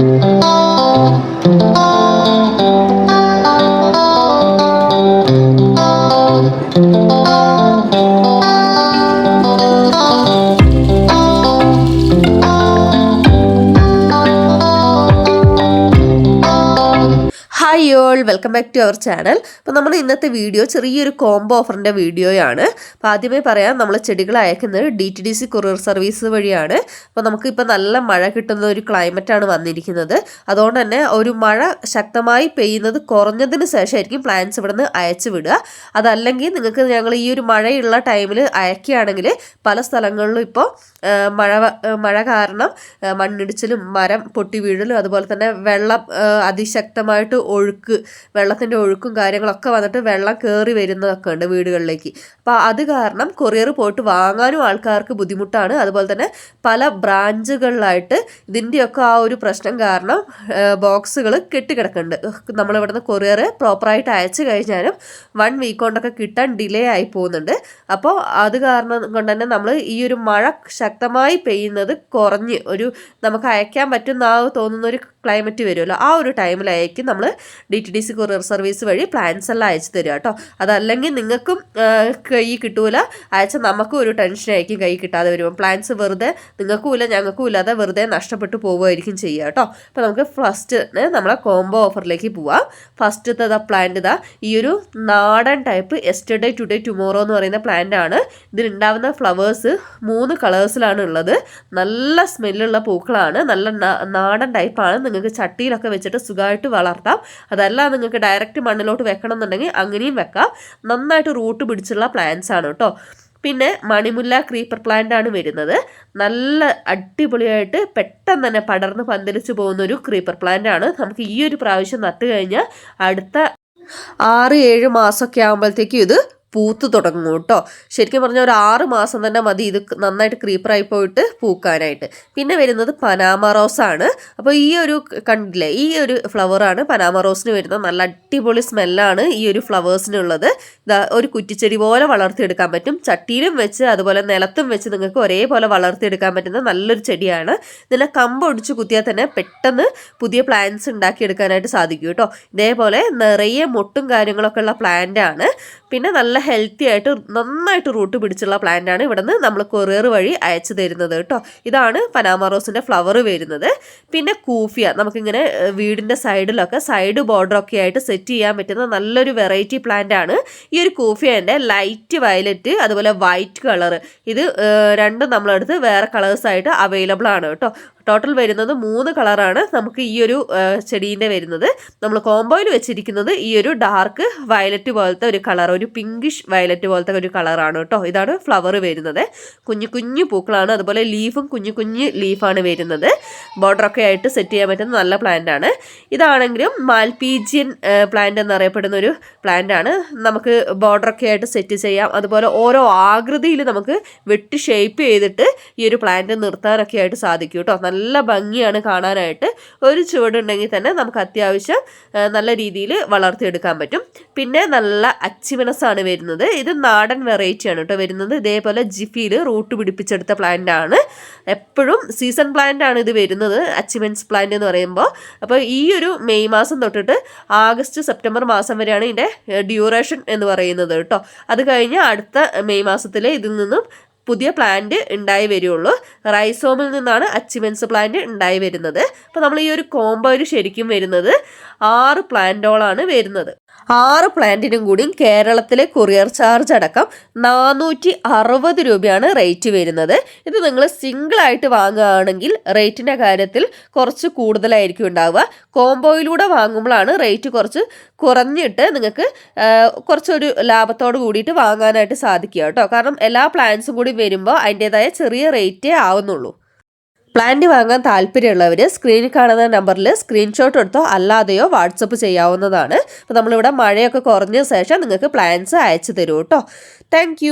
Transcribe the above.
Thank you. Hi y'all welcome back to our channel അപ്പോൾ നമ്മൾ ഇന്നത്തെ വീഡിയോ ചെറിയൊരു കോംബോ ഓഫറിന്റെ വീഡിയോയാണ് അപ്പോൾ ആദ്യമേ പറയാം നമ്മൾ ചെടികൾ അയക്കുന്നത് D T D C courier service വഴിയാണ്. അപ്പോൾ നമുക്കിപ്പോൾ നല്ല മഴ കിട്ടുന്ന ഒരു ക്ലൈമറ്റാണ് വന്നിരിക്കുന്നത്. അതുകൊണ്ട് തന്നെ ഒരു മഴ ശക്തമായി പെയ്യുന്നത് കുറഞ്ഞതിന് ശേഷമായിരിക്കും പ്ലാന്റ്സ് ഇവിടെ നിന്ന് അയച്ചു വിടുക. അതല്ലെങ്കിൽ നിങ്ങൾക്ക് ഞങ്ങൾ ഈ ഒരു മഴയുള്ള ടൈമിൽ അയക്കുകയാണെങ്കിൽ പല സ്ഥലങ്ങളിലും ഇപ്പോൾ മഴ മഴ കാരണം മണ്ണിടിച്ചിലും മരം പൊട്ടി വീഴലും അതുപോലെ തന്നെ വെള്ളം അതിശക്തമായിട്ട് ഒഴുക്ക് വെള്ളത്തിന്റെ ഒഴുക്കും കാര്യങ്ങളൊക്കെ വന്നിട്ട് വെള്ളം കയറി വരുന്നതൊക്കെ ഉണ്ട് വീടുകളിലേക്ക്. അപ്പോൾ അത് കാരണം കൊറിയർ പോയിട്ട് വാങ്ങാനും ആൾക്കാർക്ക് ബുദ്ധിമുട്ടാണ്. അതുപോലെ തന്നെ പല ബ്രാഞ്ചുകളിലായിട്ട് ഇതിന്റെയൊക്കെ ആ ഒരു പ്രശ്നം കാരണം ബോക്സുകൾ കെട്ടിക്കിടക്കുന്നുണ്ട്. നമ്മളിവിടുന്ന് കൊറിയർ പ്രോപ്പറായിട്ട് അയച്ചു കഴിഞ്ഞാലും വൺ വീക്ക് കൊണ്ടൊക്കെ കിട്ടാൻ ഡിലേ ആയി പോകുന്നുണ്ട്. അപ്പോൾ അത് കാരണം കൊണ്ട് തന്നെ നമ്മൾ ഈ ഒരു മഴ ശക്തമായി പെയ്യുന്നത് കുറഞ്ഞ് ഒരു നമുക്ക് അയക്കാൻ പറ്റുന്ന ആ തോന്നുന്ന ഒരു ക്ലൈമറ്റ് വരുമല്ലോ. ആ ഒരു ടൈമിലായിരിക്കും നമ്മൾ D T D C courier service വഴി പ്ലാൻസ് എല്ലാം അയച്ചു തരിക കേട്ടോ അതല്ലെങ്കിൽ നിങ്ങൾക്കും കൈ കിട്ടൂല. അയച്ച നമുക്കും ഒരു ടെൻഷനായിരിക്കും കൈ കിട്ടാതെ വരുമ്പോൾ പ്ലാൻസ് വെറുതെ നിങ്ങൾക്കും ഇല്ല ഞങ്ങൾക്കും ഇല്ലാതെ വെറുതെ നഷ്ടപ്പെട്ടു പോവുമായിരിക്കും ചെയ്യുക കേട്ടോ അപ്പോൾ നമുക്ക് ഫസ്റ്റ് നമ്മളെ കോംബോ ഓഫറിലേക്ക് പോവാം. ഫസ്റ്റത്തെ ഇതാ പ്ലാന്റ് ഇതാ. ഈ ഒരു നാടൻ ടൈപ്പ് എസ്റ്റർഡേ ടുഡേ ടുമോറോ എന്ന് പറയുന്ന പ്ലാന്റ് ആണ്. ഇതിലുണ്ടാവുന്ന ഫ്ലവേഴ്സ് മൂന്ന് കളേഴ്സിലാണ് ഉള്ളത്. നല്ല സ്മെല്ലുള്ള പൂക്കളാണ്. നല്ല നാടൻ ടൈപ്പാണ് നിങ്ങൾക്ക് ചട്ടിയിലൊക്കെ വെച്ചിട്ട് സുഖമായിട്ട് വളർത്താം. അതല്ല നിങ്ങൾക്ക് ഡയറക്റ്റ് മണ്ണിലോട്ട് വെക്കണം എന്നുണ്ടെങ്കിൽ അങ്ങനെയും വെക്കാം. നന്നായിട്ട് റൂട്ട് പിടിച്ചുള്ള പ്ലാന്റ്സ് ആണ് കേട്ടോ. പിന്നെ മണിമുല്ല ക്രീപ്പർ പ്ലാന്റ് ആണ് വരുന്നത്. നല്ല അടിപൊളിയായിട്ട് പെട്ടെന്ന് തന്നെ പടർന്ന് പന്തലിച്ചു പോകുന്ന ഒരു ക്രീപ്പർ പ്ലാന്റ് ആണ്. നമുക്ക് ഈ ഒരു പ്രാവശ്യം നട്ട് കഴിഞ്ഞാൽ അടുത്ത ആറ് ഏഴ് മാസമൊക്കെ ആകുമ്പോഴത്തേക്കും ഇത് പൂത്ത് തുടങ്ങും കേട്ടോ. ശരിക്കും പറഞ്ഞാൽ ഒരു ആറ് മാസം തന്നെ മതി ഇത് നന്നായിട്ട് ക്രീപ്പറായി പോയിട്ട് പൂക്കാനായിട്ട്. പിന്നെ വരുന്നത് പനാമ റോസ് ആണ്. അപ്പോൾ ഈ ഒരു കണ്ടില്ലേ ഈ ഒരു ഫ്ലവറാണ് പനാമ റോസിന് വരുന്നത് നല്ല അടിപൊളി സ്മെല്ലാണ് ഈ ഒരു ഫ്ലവേഴ്സിനുള്ളത് ഒരു കുറ്റിച്ചെടി പോലെ വളർത്തിയെടുക്കാൻ പറ്റും. ചട്ടിയിലും വെച്ച് അതുപോലെ നിലത്തും വെച്ച് നിങ്ങൾക്ക് ഒരേപോലെ വളർത്തിയെടുക്കാൻ പറ്റുന്ന നല്ലൊരു ചെടിയാണ്. ഇതിനെ കമ്പ് ഒടിച്ച് കുത്തിയാൽ തന്നെ പെട്ടെന്ന് പുതിയ പ്ലാന്റ്സ് ഉണ്ടാക്കിയെടുക്കാനായിട്ട് സാധിക്കും കേട്ടോ. ഇതേപോലെ നിറയെ മൊട്ടും കാര്യങ്ങളൊക്കെ ഉള്ള പ്ലാന്റ് ആണ്. പിന്നെ നല്ല ഹെൽത്തി ആയിട്ട് നന്നായിട്ട് റൂട്ട് പിടിച്ചുള്ള പ്ലാന്റ് ആണ് ഇവിടെ നിന്ന് നമ്മൾ കൊറിയർ വഴി അയച്ചു തരുന്നത് കേട്ടോ. ഇതാണ് പനാമ റോസിന്റെ ഫ്ലവർ വരുന്നത്. പിന്നെ കൂഫിയ നമുക്കിങ്ങനെ വീടിന്റെ സൈഡിലൊക്കെ സൈഡ് ബോർഡറൊക്കെ ആയിട്ട് സെറ്റ് ചെയ്യാൻ പറ്റുന്ന നല്ലൊരു വെറൈറ്റി പ്ലാന്റ് ആണ്. ഈ ഒരു കൂഫിയന്റെ ലൈറ്റ് വയലറ്റ് അതുപോലെ വൈറ്റ് കളർ ഇത് രണ്ടും നമ്മളടുത്ത് വേറെ കളേഴ്സായിട്ട് അവൈലബിൾ ആണ് കേട്ടോ. ടോട്ടൽ വരുന്നത് മൂന്ന് കളറാണ് നമുക്ക് ഈ ഒരു ചെടീന്റെ വരുന്നത്. നമ്മൾ കോംബോയിൽ വെച്ചിരിക്കുന്നത് ഈ ഒരു ഡാർക്ക് വയലറ്റ് പോലത്തെ ഒരു കളർ ഒരു പിങ്കിഷ് വയലറ്റ് പോലത്തെ ഒരു കളറാണ് കേട്ടോ. ഇതാണ് ഫ്ലവർ വരുന്നത്. കുഞ്ഞു കുഞ്ഞു പൂക്കളാണ്. അതുപോലെ ലീഫും കുഞ്ഞു കുഞ്ഞു ലീഫാണ് വരുന്നത്. ബോർഡറൊക്കെ ആയിട്ട് സെറ്റ് ചെയ്യാൻ പറ്റുന്ന നല്ല പ്ലാന്റ് ആണ്. ഇതാണെങ്കിലും മാൽപീജിയൻ പ്ലാന്റ് എന്നറിയപ്പെടുന്ന ഒരു പ്ലാന്റ് ആണ്. നമുക്ക് ബോർഡറൊക്കെ ആയിട്ട് സെറ്റ് ചെയ്യാം. അതുപോലെ ഓരോ ആകൃതിയിൽ നമുക്ക് വെട്ടി ഷേപ്പ് ചെയ്തിട്ട് ഈ ഒരു പ്ലാന്റ് നിർത്താനൊക്കെ ആയിട്ട് സാധിക്കും കേട്ടോ. നല്ല ഭംഗിയാണ് കാണാനായിട്ട്. ഒരു ചുവടുണ്ടെങ്കിൽ തന്നെ നമുക്ക് അത്യാവശ്യം നല്ല രീതിയിൽ വളർത്തിയെടുക്കാൻ പറ്റും. പിന്നെ നല്ല അച്ചിമനസാണ് വരുന്നത്. ഇത് നാടൻ വെറൈറ്റി ആണ് കേട്ടോ വരുന്നത്. ഇതേപോലെ ജിഫിയിൽ റൂട്ട് പിടിപ്പിച്ചെടുത്ത പ്ലാന്റ് ആണ്. എപ്പോഴും സീസൺ പ്ലാന്റ് ആണ് ഇത് വരുന്നത് അച്ചിമെൻസ് പ്ലാന്റ് എന്ന് പറയുമ്പോൾ. അപ്പോൾ ഈ ഒരു മെയ് മാസം തൊട്ടിട്ട് ആഗസ്റ്റ് സെപ്റ്റംബർ മാസം വരെയാണ് ഇതിന്റെ ഡ്യൂറേഷൻ എന്ന് പറയുന്നത് കേട്ടോ. അത് കഴിഞ്ഞ് അടുത്ത മെയ് മാസത്തിൽ ഇതിൽ നിന്നും പുതിയ പ്ലാന്റ് ഉണ്ടായി വരികയുള്ളൂ റൈസോമിൽ നിന്നാണ് അച്ചിമെൻസ് പ്ലാന്റ് ഉണ്ടായി വരുന്നത്. അപ്പോൾ നമ്മൾ ഈ ഒരു കോമ്പോയിൽ ശരിക്കും വരുന്നത് ആറ് പ്ലാന്റോളാണ് വരുന്നത്. ആറ് പ്ലാന്റിനും കൂടി കേരളത്തിലെ കൊറിയർ ചാർജ് അടക്കം നാനൂറ്റി അറുപത് രൂപയാണ് റേറ്റ് വരുന്നത്. ഇത് നിങ്ങൾ സിംഗിളായിട്ട് വാങ്ങുകയാണെങ്കിൽ റേറ്റിന്റെ കാര്യത്തിൽ കുറച്ച് കൂടുതലായിരിക്കും ഉണ്ടാവുക. കോംബോയിലൂടെ വാങ്ങുമ്പോഴാണ് റേറ്റ് കുറച്ച് കുറഞ്ഞിട്ട് നിങ്ങൾക്ക് കുറച്ചൊരു ലാഭത്തോട് കൂടിയിട്ട് വാങ്ങാനായിട്ട് സാധിക്കുക കേട്ടോ. കാരണം എല്ലാ പ്ലാൻസും കൂടി വരുമ്പോൾ അതിന്റേതായ ചെറിയ റേറ്റേ ആവുന്നുള്ളൂ. പ്ലാന്റ് വാങ്ങാൻ താല്പര്യമുള്ളവർ സ്ക്രീനിൽ കാണുന്ന നമ്പറിൽ സ്ക്രീൻഷോട്ട് എടുത്തോ അല്ലാതെയോ വാട്സപ്പ് ചെയ്യാവുന്നതാണ്. അപ്പോൾ നമ്മളിവിടെ മഴയൊക്കെ കുറഞ്ഞ ശേഷം നിങ്ങൾക്ക് പ്ലാൻസ് അയച്ചു തരൂ കേട്ടോ താങ്ക്